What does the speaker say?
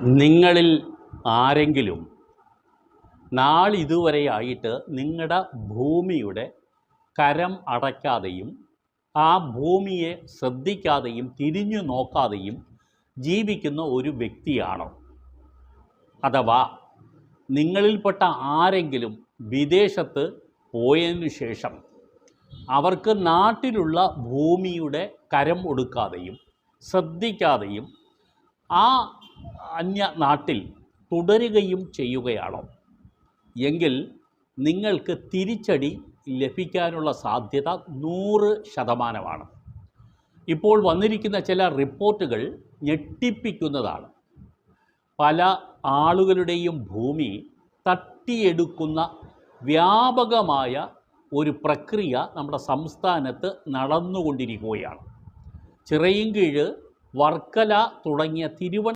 നിങ്ങളിൽ ആരെങ്കിലും നാളിതുവരെയായിട്ട് നിങ്ങളുടെ ഭൂമിയുടെ കരം അടയ്ക്കാതെയും ആ ഭൂമിയെ ശ്രദ്ധിക്കാതെയും തിരിഞ്ഞു നോക്കാതെയും ജീവിക്കുന്ന ഒരു വ്യക്തിയാണോ? അഥവാ നിങ്ങളിൽപ്പെട്ട ആരെങ്കിലും വിദേശത്ത് പോയതിനു ശേഷം അവർക്ക് നാട്ടിലുള്ള ഭൂമിയുടെ കരം ഒടുക്കാതെയും ശ്രദ്ധിക്കാതെയും ആ അന്യ നാട്ടിൽ തുടരുകയും ചെയ്യുകയാണോ? എങ്കിൽ നിങ്ങൾക്ക് തിരിച്ചടി ലഭിക്കാനുള്ള സാധ്യത നൂറ് ശതമാനമാണ്. ഇപ്പോൾ വന്നിരിക്കുന്ന ചില റിപ്പോർട്ടുകൾ ഞെട്ടിപ്പിക്കുന്നതാണ്. പല ആളുകളുടെയും ഭൂമി തട്ടിയെടുക്കുന്ന വ്യാപകമായ ഒരു പ്രക്രിയ നമ്മുടെ സംസ്ഥാനത്ത് നടന്നുകൊണ്ടിരിക്കുകയാണ്. ചിറയിൻകീഴ് വർക്കല തുടങ്ങിയ തിരുവന